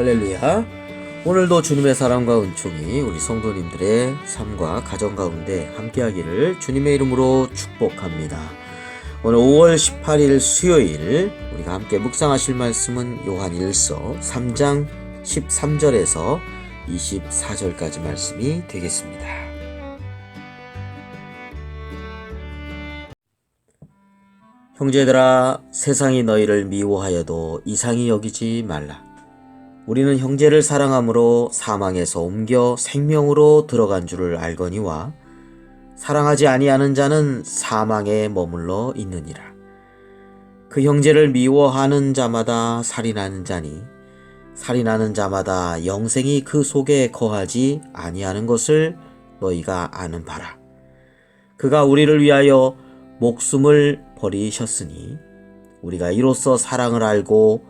할렐루야. 오늘도 주님의 사랑과 은총이 우리 성도님들의 삶과 가정 가운데 함께하기를 주님의 이름으로 축복합니다. 오늘 5월 18일 수요일 우리가 함께 묵상하실 말씀은 요한 1서 3장 13절에서 24절까지 말씀이 되겠습니다. 형제들아 세상이 너희를 미워하여도 이상히 여기지 말라. 우리는 형제를 사랑함으로 사망에서 옮겨 생명으로 들어간 줄을 알거니와 사랑하지 아니하는 자는 사망에 머물러 있느니라. 그 형제를 미워하는 자마다 살인하는 자니 살인하는 자마다 영생이 그 속에 거하지 아니하는 것을 너희가 아는 바라. 그가 우리를 위하여 목숨을 버리셨으니 우리가 이로써 사랑을 알고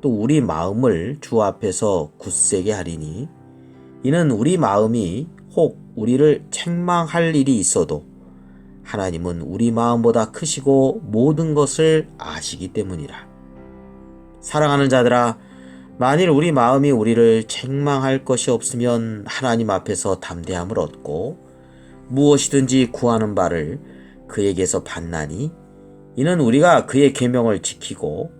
또 우리 마음을 주 앞에서 굳세게 하리니 이는 우리 마음이 혹 우리를 책망할 일이 있어도 하나님은 우리 마음보다 크시고 모든 것을 아시기 때문이라. 사랑하는 자들아, 만일 우리 마음이 우리를 책망할 것이 없으면 하나님 앞에서 담대함을 얻고 무엇이든지 구하는 바를 그에게서 받나니 이는 우리가 그의 계명을 지키고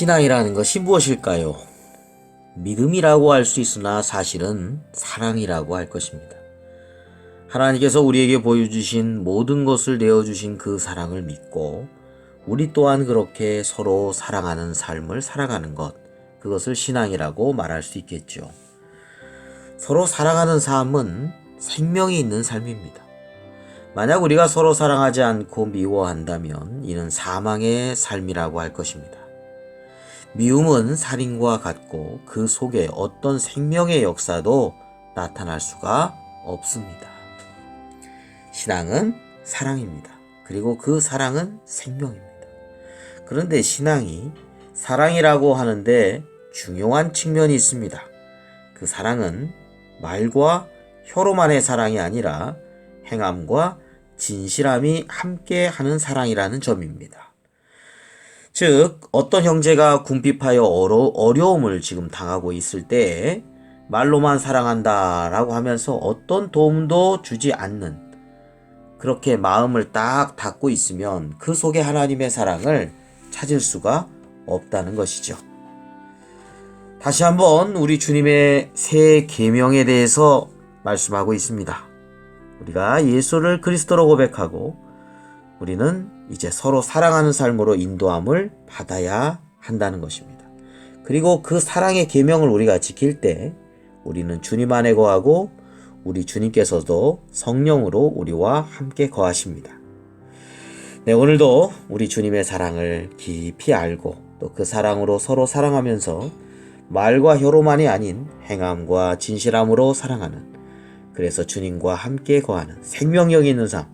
신앙이라는 것이 무엇일까요? 믿음이라고 할 수 있으나 사실은 사랑이라고 할 것입니다. 하나님께서 우리에게 보여주신 모든 것을 내어주신 그 사랑을 믿고 우리 또한 그렇게 서로 사랑하는 삶을 살아가는 것, 그것을 신앙이라고 말할 수 있겠죠. 서로 사랑하는 삶은 생명이 있는 삶입니다. 만약 우리가 서로 사랑하지 않고 미워한다면 이는 사망의 삶이라고 할 것입니다. 미움은 살인과 같고 그 속에 어떤 생명의 역사도 나타날 수가 없습니다. 신앙은 사랑입니다. 그리고 그 사랑은 생명입니다. 그런데 신앙이 사랑이라고 하는데 중요한 측면이 있습니다. 그 사랑은 말과 혀로만의 사랑이 아니라 행함과 진실함이 함께 하는 사랑이라는 점입니다. 즉, 어떤 형제가 궁핍하여 어려, 어려움을 지금 당하고 있을 때 말로만 사랑한다 라고 하면서 어떤 도움도 주지 않는 그렇게 마음을 딱 닫고 있으면 그 속에 하나님의 사랑을 찾을 수가 없다는 것이죠. 다시 한번 우리 주님의 새 계명에 대해서 말씀하고 있습니다. 우리가 예수를 그리스도로 고백하고 우리는 이제 서로 사랑하는 삶으로 인도함을 받아야 한다는 것입니다. 그리고 그 사랑의 계명을 우리가 지킬 때 우리는 주님 안에 거하고 우리 주님께서도 성령으로 우리와 함께 거하십니다. 네, 오늘도 우리 주님의 사랑을 깊이 알고 또 그 사랑으로 서로 사랑하면서 말과 혀로만이 아닌 행함과 진실함으로 사랑하는 그래서 주님과 함께 거하는 생명력 있는 삶,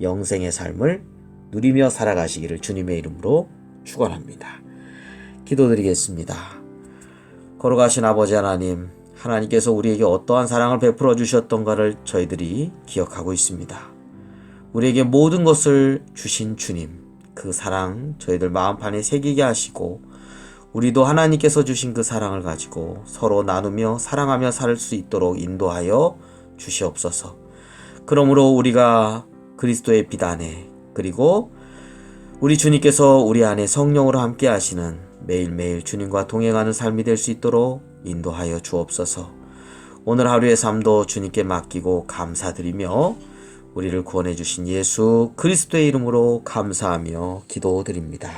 영생의 삶을 누리며 살아가시기를 주님의 이름으로 축원합니다. 기도드리겠습니다. 걸어가신 아버지 하나님, 하나님께서 우리에게 어떠한 사랑을 베풀어 주셨던가를 저희들이 기억하고 있습니다. 우리에게 모든 것을 주신 주님, 그 사랑 저희들 마음판에 새기게 하시고 우리도 하나님께서 주신 그 사랑을 가지고 서로 나누며 사랑하며 살 수 있도록 인도하여 주시옵소서. 그러므로 우리가 그리스도의 비단에 그리고 우리 주님께서 우리 안에 성령으로 함께 하시는 매일매일 주님과 동행하는 삶이 될 수 있도록 인도하여 주옵소서. 오늘 하루의 삶도 주님께 맡기고 감사드리며 우리를 구원해 주신 예수 그리스도의 이름으로 감사하며 기도드립니다.